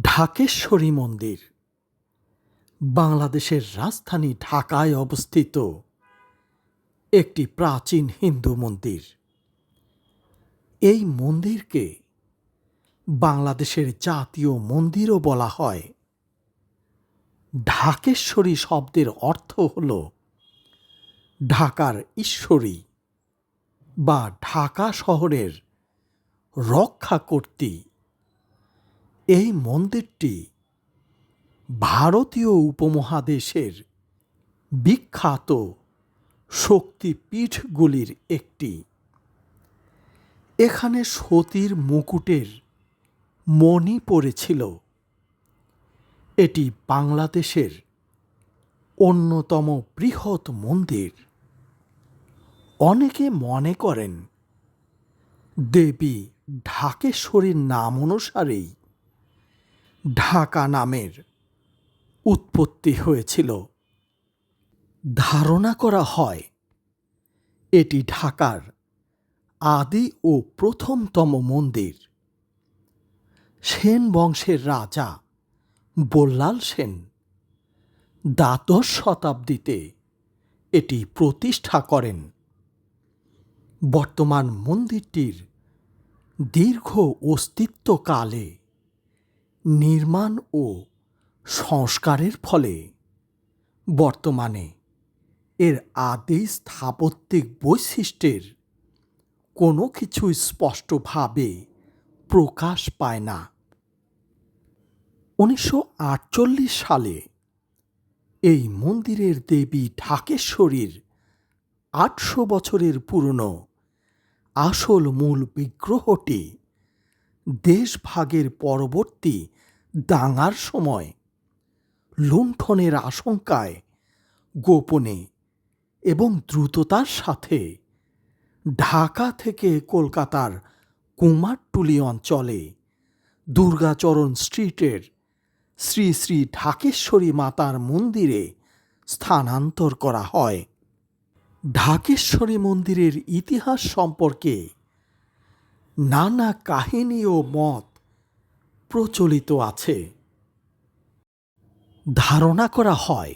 ঢাকেশ্বরী মন্দির। বাংলাদেশের রাজধানী ঢাকায় অবস্থিত একটি প্রাচীন হিন্দু মন্দির। এই মন্দিরকে বাংলাদেশের জাতীয় মন্দিরও বলা হয়। ঢাকেশ্বরী শব্দের অর্থ হল ঢাকার ঈশ্বরী বা ঢাকা শহরের রক্ষা কর্তী এই মন্দিরটি ভারতীয় উপমহাদেশের বিখ্যাত শক্তিপীঠগুলির একটি। এখানে সতীর মুকুটের মণি পড়েছিল। এটি বাংলাদেশের অন্যতম বৃহৎ মন্দির। অনেকে মনে করেন, দেবী ঢাকেশ্বরীর নাম অনুসারেই ঢাকা নামের উৎপত্তি হয়েছিল। ধারণা করা হয়, এটি ঢাকার আদি ও প্রথমতম মন্দির। সেন বংশের রাজা বল্লাল সেন দ্বাদশ শতাব্দীতে এটি প্রতিষ্ঠা করেন। বর্তমান মন্দিরটির দীর্ঘ অস্তিত্বকালে নির্মাণ ও সংস্কারের ফলে বর্তমানে এর আদি স্থাপত্যিক বৈশিষ্ট্যের কোনো কিছু স্পষ্টভাবে প্রকাশ পায় না। উনিশশো আটচল্লিশ সালে এই মন্দিরের দেবী ঢাকেশ্বরীর আটশো বছরের পুরনো আসল মূল বিগ্রহটি দেশভাগের পরবর্তী দাঙ্গার সময় লুণ্ঠনের আশঙ্কায় গোপনে এবং দ্রুততার সাথে ঢাকা থেকে কলকাতার কুমারটুলি অঞ্চলে দুর্গাচরণ স্ট্রিটের শ্রী শ্রী ঢাকেশ্বরী মাতার মন্দিরে স্থানান্তর করা হয়। ঢাকেশ্বরী মন্দিরের ইতিহাস সম্পর্কে নানা কাহিনী ও মত প্রচলিত আছে। ধারণা করা হয়,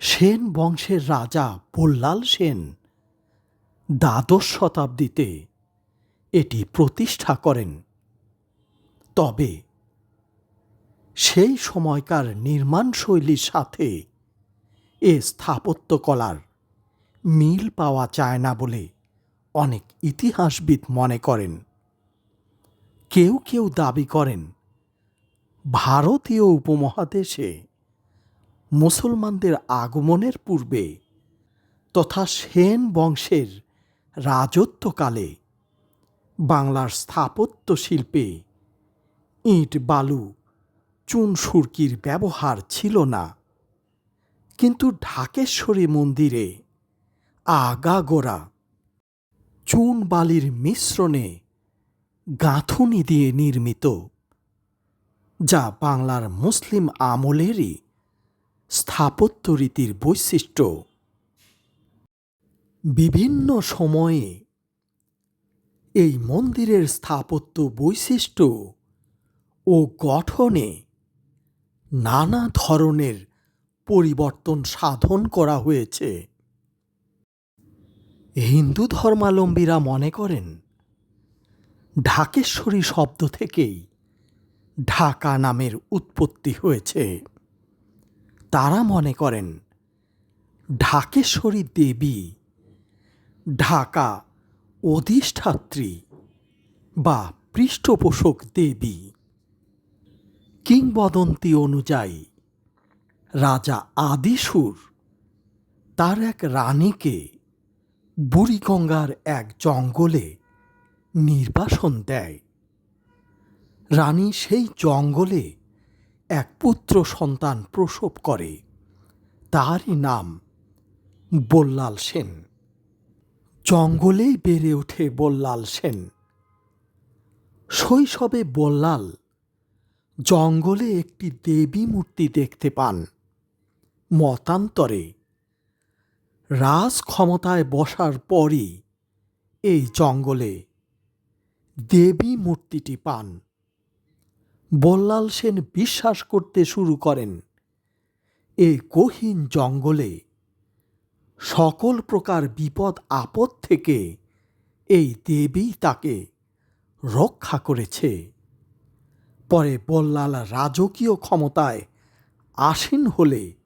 সেন বংশের রাজা বল্লাল সেন দ্বাদশ শতাব্দীতে এটি প্রতিষ্ঠা করেন। তবে সেই সময়কার নির্মাণশৈলীর সাথে এ স্থাপত্যকলার মিল পাওয়া যায় না বলে অনেক ইতিহাসবিদ মনে করেন। কেউ কেউ দাবি করেন, ভারতীয় উপমহাদেশে মুসলমানদের আগমনের পূর্বে তথা সেন বংশের রাজত্বকালে বাংলার স্থাপত্য শিল্পে ইট, বালু, চুন, সুরকির ব্যবহার ছিল না। কিন্তু ঢাকেশ্বরী মন্দিরে আগাগোড়া চুন বালির মিশ্রণে গাঁথুনি দিয়ে নির্মিত, যা বাংলার মুসলিম আমলেরই স্থাপত্য রীতির বৈশিষ্ট্য। বিভিন্ন সময়ে এই মন্দিরের স্থাপত্য বৈশিষ্ট্য ও গঠনে নানা ধরনের পরিবর্তন সাধন করা হয়েছে। হিন্দু ধর্মাবলম্বীরা মনে করেন, ঢাকেশ্বরী শব্দ থেকেই ঢাকা নামের উৎপত্তি হয়েছে। তারা মনে করেন, ঢাকেশ্বরী দেবী, ঢাকা অধিষ্ঠাত্রী বা পৃষ্ঠপোষক দেবী। কিংবদন্তি অনুযায়ী, রাজা আদিসুর তার এক রানীকে বুড়িগঙ্গার এক জঙ্গলে নির্বাসন দেয়। রানী সেই জঙ্গলে এক পুত্র সন্তান প্রসব করে। তারই নাম বল্লাল সেন। জঙ্গলেই বেড়ে ওঠে বল্লাল সেন। শৈশবে বল্লাল জঙ্গলে একটি দেবী মূর্তি দেখতে পান। মতান্তরে রাজ ক্ষমতায় বসার পরই এই জঙ্গলে দেবী মূর্তিটি পান। বল্লাল সেন বিশ্বাস করতে শুরু করেন এ গহীন জঙ্গলে সকল প্রকার বিপদ আপদ থেকে এই দেবী তাকে রক্ষা করেছে। পরে বল্লাল রাজকীয় ক্ষমতায় আসীন হলে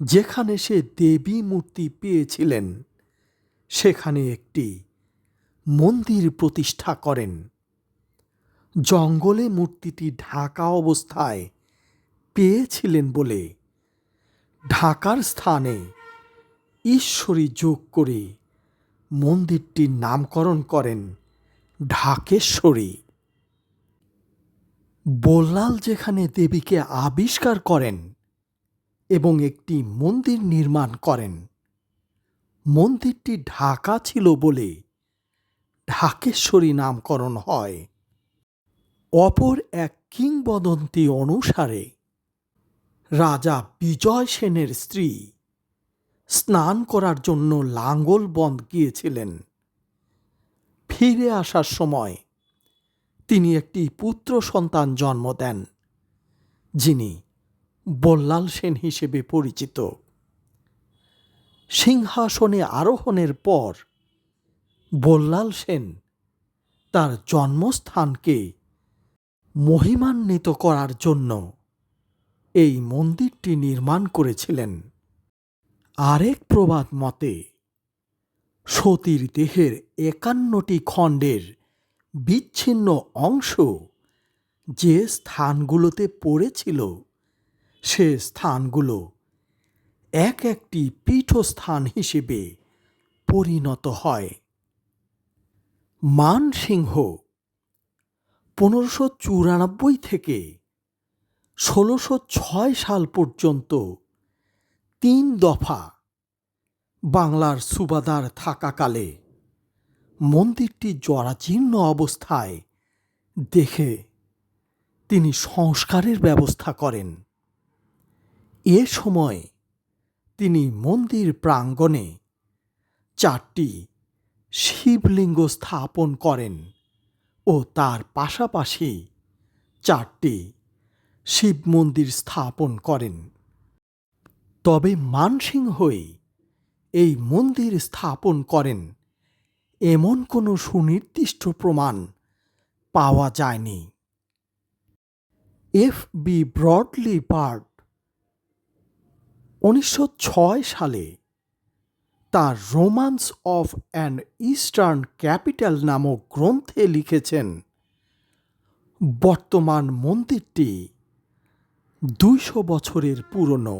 যেখানে সে দেবী মূর্তি পেয়েছিলেন, সেখানে একটি মন্দির প্রতিষ্ঠা করেন। জঙ্গলে মূর্তিটি ঢাকা অবস্থায় পেয়েছিলেন বলে ঢাকার স্থানে ঈশ্বরী যোগ করে মন্দিরটির নামকরণ করেন ঢাকেশ্বরী। বল্লাল যেখানে দেবীকে আবিষ্কার করেন এবং একটি মন্দির নির্মাণ করেন। মন্দিরটি ঢাকা ছিল বলে ঢাকেশ্বরী নামকরণ হয়। অপর এক কিংবদন্তি অনুসারে রাজা বিজয় সেনের স্ত্রী স্নান করার জন্য লাঙ্গলবন্দ গিয়েছিলেন। ফিরে আসার সময় তিনি একটি পুত্র সন্তান জন্ম দেন, যিনি বল্লাল সেন হিসেবে পরিচিত। সিংহাসনে আরোহণের পর বল্লাল সেন তার জন্মস্থানকে মহিমান্বিত করার জন্য এই মন্দিরটি নির্মাণ করেছিলেন। আরেক প্রবাদ মতে সতীর দেহের একান্নটি খণ্ডের বিচ্ছিন্ন অংশ যে স্থানগুলোতে পড়েছিল সে স্থানগুলো এক একটি পীঠস্থান হিসেবে পরিণত হয়। মানসিংহ, পনেরোশো চুরানব্বই থেকে ষোলোশো ছয় সাল পর্যন্ত তিন দফা বাংলার সুবাদার থাকাকালে মন্দিরটি জরাজীর্ণ অবস্থায় দেখে তিনি সংস্কারের ব্যবস্থা করেন। এ সময় তিনি মন্দির প্রাঙ্গণে চারটি শিবলিঙ্গ স্থাপন করেন ও তার পাশাপাশি চারটি শিব মন্দির স্থাপন করেন। তবে মানসিংহই এই মন্দির স্থাপন করেন এমন কোনো সুনির্দিষ্ট প্রমাণ পাওয়া যায়নি। এফ বি ব্রডলি বার্ড উনিশশো ছয় সালে তার Romance of an Eastern Capital নামক গ্রন্থে লিখেছেন, বর্তমান মন্দিরটি দুইশো বছরের পুরনো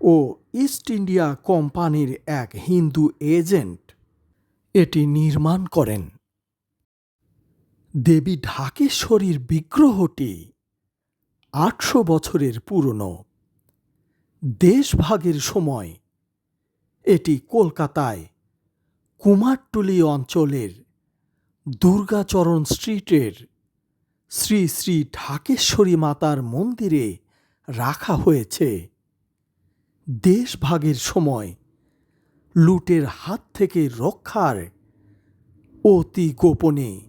ও ইস্ট ইন্ডিয়া কোম্পানির এক হিন্দু এজেন্ট এটি নির্মাণ করেন। দেবী ঢাকেশ্বরীর বিগ্রহটি আটশো বছরের পুরনো। দেশভাগের সময়, এটি কলকাতায় কুমারটুলি অঞ্চলের দুর্গাচরণ স্ট্রিটের শ্রী শ্রী ঢাকেশ্বরী মাতার মন্দিরে রাখা হয়েছে। দেশভাগের সময় লুটের হাত থেকে রক্ষার অতি গোপনে,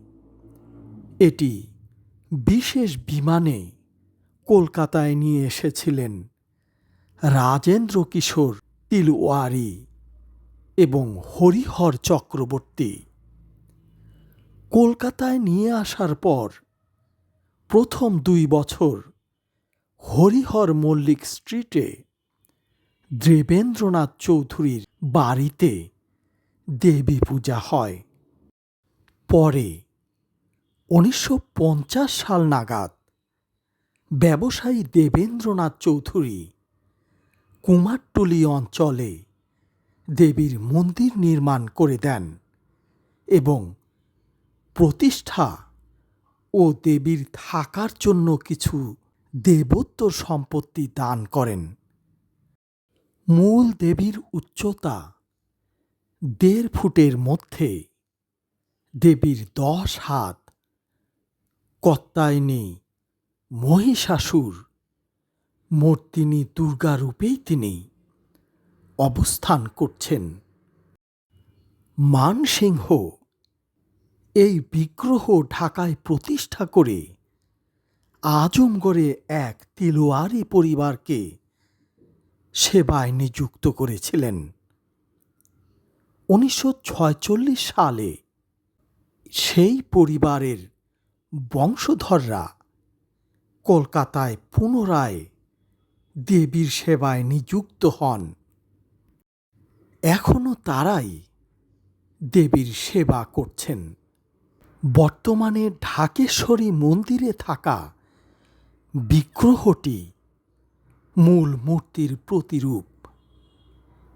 এটি বিশেষ বিমানে কলকাতায় নিয়ে এসেছিলেন রাজেন্দ্র কিশোর তিলওয়ারি এবং হরিহর চক্রবর্তী। কলকাতায় নিয়ে আসার পর প্রথম দুই বছর হরিহর মল্লিক স্ট্রিটে দেবেন্দ্রনাথ চৌধুরীর বাড়িতে দেবী পূজা হয়। পরে উনিশশো পঞ্চাশ সাল নাগাদ ব্যবসায়ী দেবেন্দ্রনাথ চৌধুরী কুমারটুলি অঞ্চলে দেবীর মন্দির নির্মাণ করে দেন এবং প্রতিষ্ঠা ও দেবীর থাকার জন্য কিছু দেবোত্তর সম্পত্তি দান করেন। মূল দেবীর উচ্চতা দেড় ফুটের মধ্যে, দেবীর দশ হাত, কত্তায়নী মহিষাসুর মূর্তিনী দুর্গা রূপেই তিনি অবস্থান করছেন। মানসিংহ, এই বিগ্রহ ঢাকায় প্রতিষ্ঠা করে আজমগড়ে এক তিলোয়ারি পরিবারকে সেবায় নিযুক্ত করেছিলেন। উনিশশো সালে সেই পরিবারের বংশধররা কলকাতায় পুনরায় দেবীর সেবায় নিযুক্ত হন। এখনও তারাই দেবীর সেবা করছেন। বর্তমানে ঢাকেশ্বরী মন্দিরে থাকা বিগ্রহটি মূল মূর্তির প্রতিরূপ।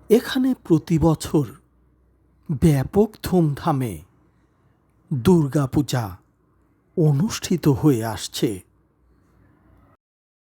এখানে প্রতি বছর ব্যাপক ধুমধামে দুর্গাপূজা অনুষ্ঠিত হয়ে আসছে।